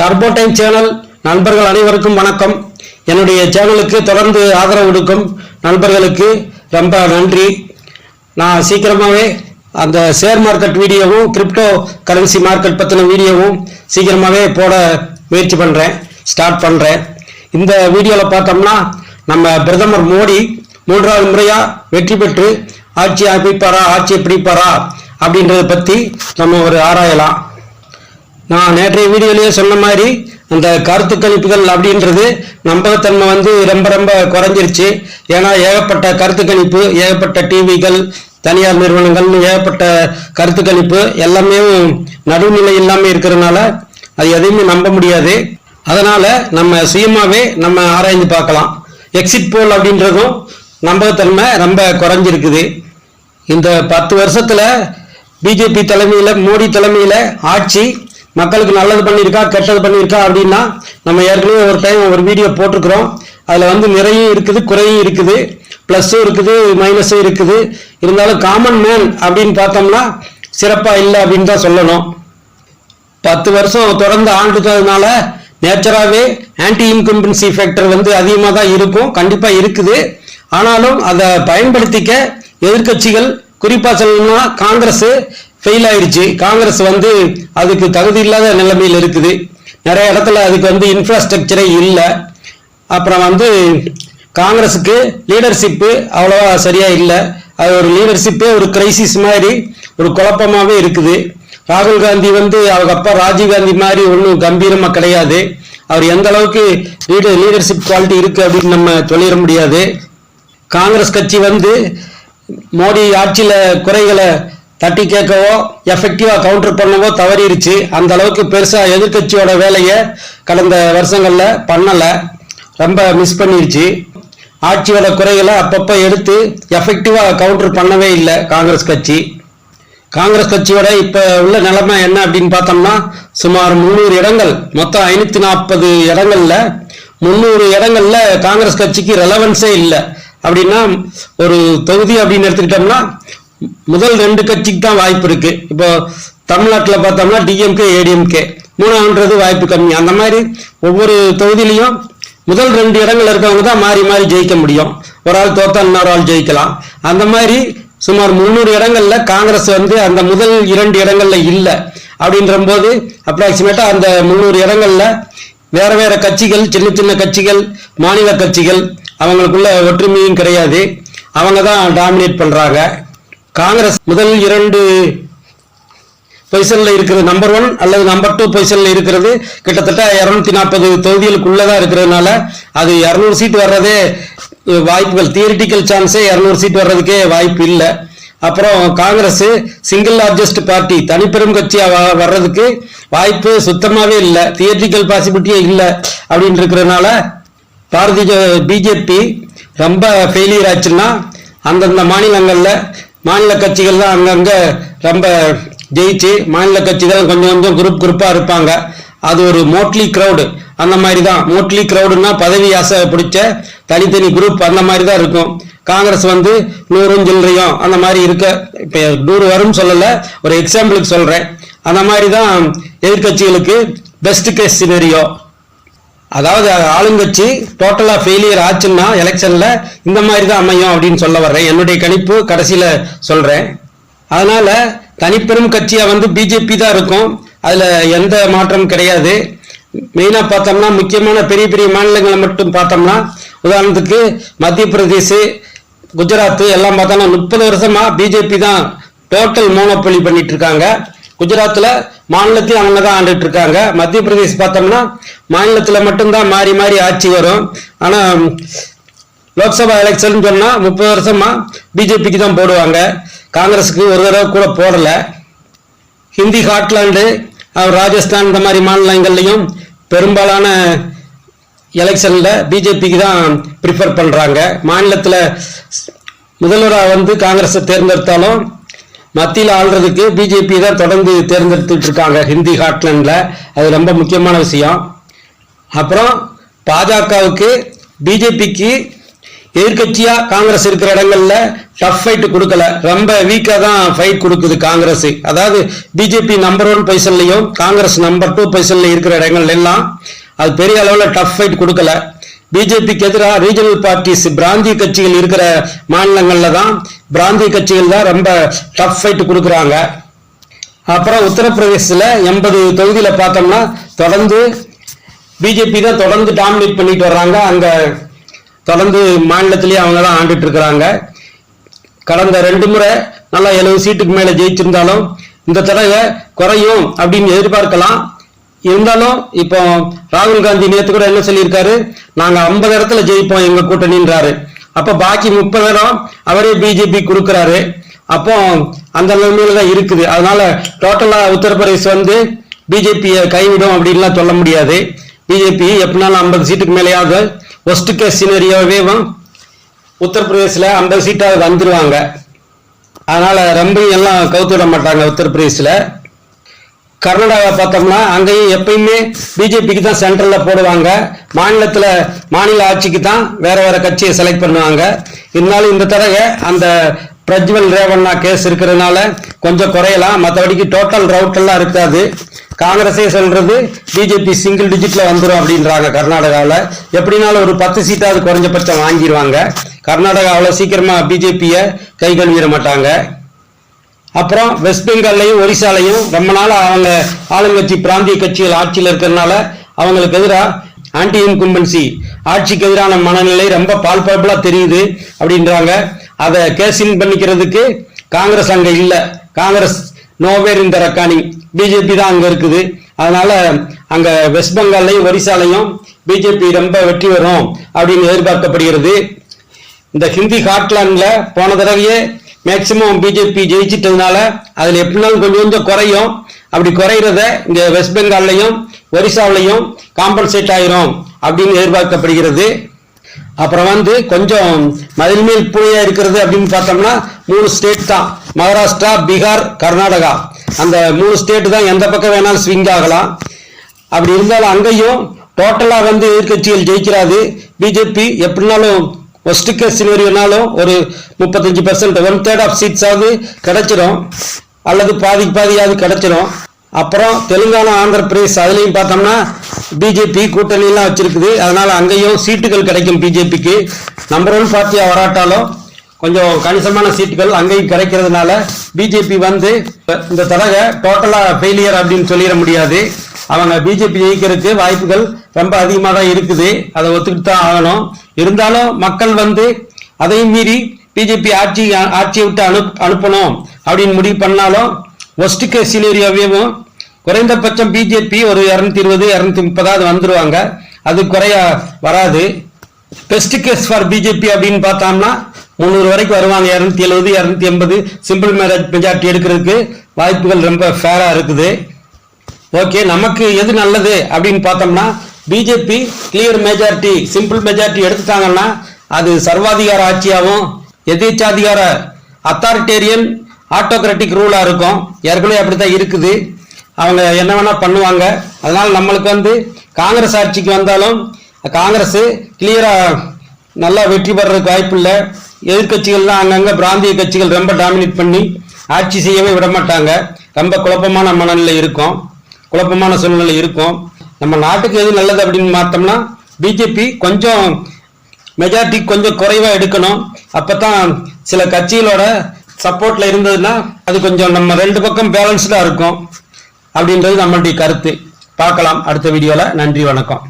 Turbo time channel நண்பர்கள் அனைவருக்கும் வணக்கம். என்னுடைய சேனலுக்கு தொடர்ந்து ஆதரவு கொடுக்கும் நண்பர்களுக்கு ரொம்ப நன்றி. நான் சீக்கிரமாகவே அந்த ஷேர் மார்க்கெட் வீடியோவும் கிரிப்டோ கரன்சி மார்க்கெட் பற்றின வீடியோவும் சீக்கிரமாகவே போட முயற்சி பண்ணுறேன் ஸ்டார்ட் பண்ணுறேன் இந்த வீடியோவில் பார்த்தோம்னா நம்ம பிரதமர் மோடி மூன்றாவது முறையாக வெற்றி பெற்று ஆட்சி அமைப்பாரா ஆட்சி பிடிப்பாரா அப்படின்றத பற்றி நம்ம ஒரு ஆராயலாம். நான் நேற்றைய வீடியோலேயே சொன்ன மாதிரி அந்த கருத்து கணிப்புகள் அப்படின்றது நம்பகத்தன்மை வந்து ரொம்ப ரொம்ப குறைஞ்சிருச்சு. ஏன்னா ஏகப்பட்ட கருத்து கணிப்பு ஏகப்பட்ட டிவிகள் தனியார் நிறுவனங்கள்னு ஏகப்பட்ட கருத்து கணிப்பு எல்லாமே நடுநிலை இல்லாமல் இருக்கிறதுனால அது எதையுமே நம்ப முடியாது. அதனால் நம்ம சுயமாகவே நம்ம ஆராய்ந்து பார்க்கலாம். எக்ஸிட் போல் அப்படின்றதும் நம்பகத்தன்மை ரொம்ப குறைஞ்சிருக்குது. இந்த பத்து வருஷத்தில் பிஜேபி தலைமையில் மோடி தலைமையில் ஆட்சி மக்களுக்கு நல்லது பண்ணியிருக்கா கெட்டது பண்ணியிருக்கா அப்படின்னா நம்ம ஏற்கனவே ஒரு டைம் ஒரு வீடியோ போட்டிருக்கிறோம். அதில் வந்து நிறையும் இருக்குது குறையும் இருக்குது ப்ளஸ்ஸும் இருக்குது மைனஸும் இருக்குது. இருந்தாலும் காமன் மேன் அப்படின்னு பார்த்தோம்னா சிறப்பாக இல்லை அப்படின்னு தான் சொல்லணும். பத்து வருஷம் தொடர்ந்து ஆண்டுக்கிறதுனால நேச்சராகவே ஆன்டி இன்கம்பன்சி ஃபேக்டர் வந்து அதிகமாக தான் இருக்கும் கண்டிப்பாக இருக்குது. ஆனாலும் அதை பயன்படுத்திக்க எதிர்க்கட்சிகள் குறிப்பாக சொல்லணும்னா காங்கிரஸ் ஃபெயில் ஆயிடுச்சு காங்கிரஸ் வந்து அதுக்கு தகுதி இல்லாத நிலைமையில் இருக்குது. நிறைய இடத்துல அதுக்கு வந்து இன்ஃப்ராஸ்ட்ரக்சரே இல்லை. அப்புறம் வந்து காங்கிரஸுக்கு லீடர்ஷிப்பு அவ்வளோவா சரியாக இல்லை. அது ஒரு லீடர்ஷிப்பே ஒரு கிரைசிஸ் மாதிரி ஒரு குழப்பமாகவே இருக்குது. ராகுல் காந்தி வந்து அவங்க அப்பா ராஜீவ் காந்தி மாதிரி ஒன்றும் கம்பீரமாக கிடையாது. அவர் எந்த அளவுக்கு லீடர் லீடர்ஷிப் குவாலிட்டி இருக்குது அப்படின்னு நம்ம சொல்லிட முடியாது. காங்கிரஸ் கட்சி வந்து மோடி ஆட்சியில் குறைகளை தட்டி கேட்கவோ எஃபெக்டிவாக கவுண்டர் பண்ணவோ தவறிடுச்சு அந்த அளவுக்கு பெருசாக எதிர்க்கட்சியோட வேலையை கடந்த வருஷங்களில் பண்ணலை. ரொம்ப மிஸ் பண்ணிருச்சு. ஆட்சியோட குறைகளை அப்பப்போ எடுத்து எஃபெக்டிவாக கவுண்டர் பண்ணவே இல்லை காங்கிரஸ் கட்சி. காங்கிரஸ் கட்சியோட இப்போ உள்ள நிலைமை என்ன அப்படின்னு பார்த்தோம்னா சுமார் முந்நூறு இடங்கள் மொத்தம் ஐநூற்றி நாற்பது இடங்களில் முந்நூறு இடங்களில் காங்கிரஸ் கட்சிக்கு ரெலவன்ஸே இல்லை. அப்படின்னா ஒரு தொகுதி அப்படின்னு எடுத்துக்கிட்டோம்னா முதல் ரெண்டு கட்சிக்கு தான் வாய்ப்பு இருக்கு. இப்போ தமிழ்நாட்டில் பார்த்தோம்னா டிஎம்கே ஏடிஎம்கே மூணாவது வாய்ப்பு கம்மி. அந்த மாதிரி ஒவ்வொரு தொகுதியிலையும் முதல் ரெண்டு இடங்கள் இருக்கவங்க தான் மாறி மாறி ஜெயிக்க முடியும். ஒரு ஆள் தோத்தா இன்னொரு ஆள் ஜெயிக்கலாம். அந்த மாதிரி சுமார் முந்நூறு இடங்கள்ல காங்கிரஸ் வந்து அந்த முதல் இரண்டு இடங்கள்ல இல்லை. அப்படின்ற போது அப்ராக்சிமேட்டா அந்த முந்நூறு இடங்கள்ல வேற வேற கட்சிகள் சின்ன சின்ன கட்சிகள் மாநில கட்சிகள் அவங்களுக்குள்ள ஒற்றுமையும் கிடையாது. அவங்க தான் டாமினேட் பண்றாங்க. காங்கிரஸ் முதல் இரண்டு பொசிஷனில் இருக்கிறது நம்பர் ஒன் அல்லது நம்பர் டூ பொசிஷனில் இருக்கிறது. கிட்டத்தட்ட இரநூத்தி நாற்பது தொகுதிகளுக்குள்ளதான் இருக்கிறதுனால அது இரநூறு சீட் வர்றதே வாய்ப்புகள். தியரிட்டிக்கல் சான்ஸே இரநூறு சீட் வர்றதுக்கே வாய்ப்பு இல்லை. அப்புறம் காங்கிரஸ் சிங்கிள் லார்ஜஸ்ட் பார்ட்டி தனிப்பெரும் கட்சியாக வர்றதுக்கு வாய்ப்பு சுத்தமாகவே இல்லை. தியேட்டிக்கல் பாசிபிலிட்டியே இல்லை அப்படின்னு இருக்கிறதுனால பாரதிய பிஜேபி ரொம்ப ஃபெயிலியர் ஆச்சுன்னா அந்தந்த மாநிலங்களில் மாநில கட்சிகள் தான் அங்கங்க ரொம்ப ஜெயிச்சு மாநில கட்சிகள் கொஞ்சம் கொஞ்சம் குரூப் குரூப்பாக இருப்பாங்க. அது ஒரு மோட்லி க்ரௌடு அந்த மாதிரி தான் மோட்லி க்ரௌடுன்னா பதவி ஆசை பிடிச்ச தனித்தனி குரூப் அந்த மாதிரி தான் இருக்கும். காங்கிரஸ் வந்து நூறும் சில்லறையும் அந்த மாதிரி இருக்க இப்போ நூறு வரும்னு சொல்லலை ஒரு எக்ஸாம்பிளுக்கு சொல்கிறேன் அந்த மாதிரி தான் எதிர்க்கட்சிகளுக்கு பெஸ்ட் கேஸ் சினரியோ அதாவது ஆளுங்கட்சி டோட்டலா ஃபெயிலியர் ஆச்சுன்னா எலெக்ஷன்ல இந்த மாதிரி தான் அமையும் அப்படின்னு சொல்ல வர்றேன். என்னுடைய கணிப்பு கடைசியில சொல்றேன். அதனால தனிப்பெரும் கட்சியா வந்து பிஜேபி தான் இருக்கும். அதுல எந்த மாற்றமும் கிடையாது. மெயினா பார்த்தோம்னா முக்கியமான பெரிய பெரிய மாநிலங்களை மட்டும் பார்த்தோம்னா உதாரணத்துக்கு மத்திய பிரதேஷ் குஜராத் எல்லாம் பார்த்தோம்னா முப்பது வருஷமா பிஜேபி தான் டோட்டல் மோனோபொலி பண்ணிட்டு இருக்காங்க. குஜராத்ல மாநிலத்தையும் அவங்க தான் ஆண்டுட்டு இருக்காங்க. மத்திய பிரதேஷ் பார்த்தோம்னா மாநிலத்தில் மட்டும்தான் மாறி மாறி ஆட்சி வரும். ஆனால் லோக்சபா எலெக்ஷன் சொன்னால் முப்பது வருஷமாக பிஜேபிக்கு தான் போடுவாங்க. காங்கிரஸுக்கு ஒரு தடவை கூட போடல. ஹிந்தி ஹாட்லாண்டு ராஜஸ்தான் இந்த மாதிரி மாநிலங்கள்லையும் பெரும்பாலான எலெக்ஷனில் பிஜேபிக்கு தான் ப்ரிஃபர் பண்ணுறாங்க மாநிலத்தில் முதல்வராக வந்து காங்கிரஸை தேர்ந்தெடுத்தாலும் மத்தியில் ஆள்றதுக்கு பிஜேபி தான் தொடர்ந்து தேர்ந்தெடுத்துட்டு இருக்காங்க ஹிந்தி ஹாட்லாண்டில் அது ரொம்ப முக்கியமான விஷயம். அப்புறம் பாஜகவுக்கு பிஜேபிக்கு எதிர்கட்சியாக காங்கிரஸ் இருக்கிற இடங்கள்ல டஃப் ஃபைட் கொடுக்கல. ரொம்ப வீக்காக தான் ஃபைட் கொடுக்குது காங்கிரஸ் அதாவது பிஜேபி நம்பர் ஒன் பொசிஷன்லையும் காங்கிரஸ் நம்பர் டூ பொசிஷனில் இருக்கிற இடங்கள்ல எல்லாம் அது பெரிய அளவில் டஃப் ஃபைட் கொடுக்கல. பிஜேபிக்கு எதிராக ரீஜனல் பார்ட்டிஸ் பிராந்திய கட்சிகள் இருக்கிற மாநிலங்கள்ல தான் பிராந்திய கட்சிகள் தான் ரொம்ப டஃப் ஃபைட் கொடுக்குறாங்க. அப்புறம் உத்தரப்பிரதேசத்தில் எண்பது தொகுதியில் பார்த்தோம்னா தொடர்ந்து பிஜேபி தான் தொடர்ந்து டாமினேட் பண்ணிட்டு வர்றாங்க. அங்கே தொடர்ந்து மாநிலத்திலேயே அவங்க தான் ஆண்டுட்டு இருக்கிறாங்க. கடந்த ரெண்டு முறை நல்லா எழுபது சீட்டுக்கு மேலே ஜெயிச்சிருந்தாலும் இந்த தடவை குறையும் அப்படின்னு எதிர்பார்க்கலாம். இருந்தாலும் இப்போ ராகுல் காந்தி நேற்று கூட என்ன சொல்லியிருக்காரு? நாங்கள் ஐம்பது இடத்துல ஜெயிப்போம் எங்கள் கூட்டணின்றாரு. அப்போ பாக்கி முப்பது இடம் அவரே பிஜேபி கொடுக்குறாரு. அப்போ அந்த நிலைமையில தான் இருக்குது. அதனால டோட்டலாக உத்தரப்பிரதேச வந்து பிஜேபியை கைவிடும் அப்படின்லாம் சொல்ல முடியாது. பிஜேபி எப்படினாலும் ஐம்பது சீட்டுக்கு மேலேயாவது ஒஸ்ட் கேஸ் சினரியோவே உத்தரப்பிரதேசில் ஐம்பது சீட்டாவது வந்துடுவாங்க அதனால ரொம்ப எல்லாம் கவுத்து விட மாட்டாங்க உத்தரப்பிரதேசில் கர்நாடகா பார்த்தோம்னா அங்கேயும் எப்பயுமே பிஜேபிக்கு தான் சென்ட்ரலில் போடுவாங்க. மாநிலத்தில் மாநில ஆட்சிக்கு தான் வேற வேற கட்சியை செலக்ட் பண்ணுவாங்க. இருந்தாலும் இந்த தடவை அந்த பிரஜ்வல் ரேவண்ணா கேஸ் இருக்கிறதுனால கொஞ்சம் குறையலாம். மற்றபடிக்கு டோட்டல் ரவுட்டெல்லாம் இருக்காது. காங்கிரஸே சொல்றது பிஜேபி சிங்கிள் டிஜிட்ல வந்துடும் அப்படின்றாங்க கர்நாடகாவில். எப்படினாலும் ஒரு பத்து சீட்டாவது குறைஞ்சபட்சம் வாங்கிடுவாங்க கர்நாடகாவில் சீக்கிரமாக பிஜேபியை கை கழுவிட மாட்டாங்க. அப்புறம் வெஸ்ட் பெங்கால்லையும் ஒரிசாலையும் ரொம்ப நாள் அவங்க ஆளுங்கட்சி பிராந்திய கட்சிகள் ஆட்சியில் இருக்கிறதுனால அவங்களுக்கு எதிராக ஆன்டி இன்கும்பன்சி ஆட்சிக்கு எதிரான மனநிலை ரொம்ப பால்பாபுலாக தெரியுது அப்படின்றாங்க. அதை கேசின் பண்ணிக்கிறதுக்கு காங்கிரஸ் அங்கே இல்லை. காங்கிரஸ் நோவேர் இந்த ரக்கானி பிஜேபி தான் அங்கே இருக்குது. அதனால அங்கே வெஸ்ட் பெங்கால்லையும் ஒரிசாலையும் பிஜேபி ரொம்ப வெற்றி வரும் அப்படின்னு எதிர்பார்க்கப்படுகிறது. இந்த ஹிந்தி ஹாட்லாண்ட்ல போன தடவையே மேக்சிமம் பிஜேபி ஜெயிச்சிட்டதுனால அதில் எப்படினாலும் கொஞ்சம் கொஞ்சம் குறையும். அப்படி குறையிறத இங்கே வெஸ்ட் பெங்கால்லையும் ஒரிசாவிலையும் காம்பன்சேட் ஆயிரும் அப்படின்னு எதிர்பார்க்கப்படுகிறது. அப்புறம் வந்து கொஞ்சம் மதில் மேல் புழையா இருக்கிறது அப்படின்னு பார்த்தோம்னா மூணு ஸ்டேட் தான். மகாராஷ்டிரா பீகார் கர்நாடகா. அந்த மூணு ஸ்டேட் தான் எந்த பக்கம் வேணாலும் ஸ்விங் ஆகலாம். அப்படி இருந்தாலும் அங்கேயும் டோட்டலாக வந்து எதிர்க்கட்சிகள் ஜெயிக்கிறாது. பிஜேபி எப்படினாலும் ஒஸ்ட் கேஸ் சினரியோனாலும் ஒரு முப்பத்தஞ்சு பர்சன்ட் ஒன் தேர்ட் ஆஃப் சீட்ஸாவது கிடச்சிரும். அல்லது பாதிக்கு பாதியாவது கிடச்சிரும். அப்புறம் தெலுங்கானா ஆந்திர பிரதேஷ் அதுலேயும் பார்த்தோம்னா பிஜேபி கூட்டணியெல்லாம் வச்சுருக்குது. அதனால் அங்கேயும் சீட்டுகள் கிடைக்கும் பிஜேபிக்கு நம்பர் ஒன் பார்ட்டியாக வராட்டாலும் கொஞ்சம் கணிசமான சீட்டுகள் அங்கேயும் கிடைக்கிறதுனால பிஜேபி வந்து இந்த தடவை டோட்டலாக ஃபெயிலியர் அப்படின்னு சொல்லிட முடியாது. அவங்க பிஜேபி ஜெயிக்கிறதுக்கு வாய்ப்புகள் ரொம்ப அதிகமாக தான் இருக்குது. அதை ஒத்துக்கிட்டு தான் ஆகணும். இருந்தாலும் மக்கள் வந்து அதையும் மீறி பிஜேபி ஆட்சி ஆட்சியை விட்டு அனு அனுப்பணும் அப்படின்னு முடிவு பண்ணாலும் ஒஸ்ட் கேஸ் சினேரியாவையும் குறைந்தபட்சம் பிஜேபி ஒரு இரநூத்தி இருபது இரநூத்தி முப்பதாவது வந்துருவாங்க. அது குறைய வராது. பெஸ்ட் கேஸ் ஃபார் பிஜேபி அப்படின்னு பார்த்தோம்னா முந்நூறு வரைக்கும் வருவாங்க. இரநூத்தி எழுபது இரநூத்தி எண்பது சிம்பிள் மேரேஜ் மெஜாரிட்டி எடுக்கிறதுக்கு வாய்ப்புகள் ரொம்ப ஃபேராக இருக்குது. ஓகே நமக்கு எது நல்லது அப்படின்னு பார்த்தோம்னா BJP clear majority simple majority எடுத்துட்டாங்கன்னா அது சர்வாதிகார ஆட்சியாகவும் எதேச்சாதிகார அத்தாரிட்டேரியன் ஆட்டோக்ராட்டிக் ரூலாக இருக்கும். ஏற்கனவே அப்படித்தான் இருக்குது. அவங்க என்ன வேணால் பண்ணுவாங்க. அதனால் நம்மளுக்கு வந்து காங்கிரஸ் ஆட்சிக்கு வந்தாலும் காங்கிரஸ் கிளியராக நல்லா வெற்றி பெறதுக்கு வாய்ப்பு இல்லை. எதிர்கட்சிகள்லாம் அங்கங்கே பிராந்திய கட்சிகள் ரொம்ப டாமினேட் பண்ணி ஆட்சி செய்யவே விட மாட்டாங்க ரொம்ப குழப்பமான மனநிலை இருக்கும். குழப்பமான சூழ்நிலை இருக்கும். நம்ம நாட்டுக்கு எது நல்லது அப்படின்னு பார்த்தோம்னா பிஜேபி கொஞ்சம் மெஜாரிட்டி கொஞ்சம் குறைவாக எடுக்கணும். அப்போ தான் சில கட்சிகளோட சப்போர்ட்டில் இருந்ததுன்னா அது கொஞ்சம் நம்ம ரெண்டு பக்கம் பேலன்ஸ்டாக இருக்கும். அப்படின்றது நம்மளுடைய கருத்து. பார்க்கலாம் அடுத்த வீடியோவில் நன்றி வணக்கம்.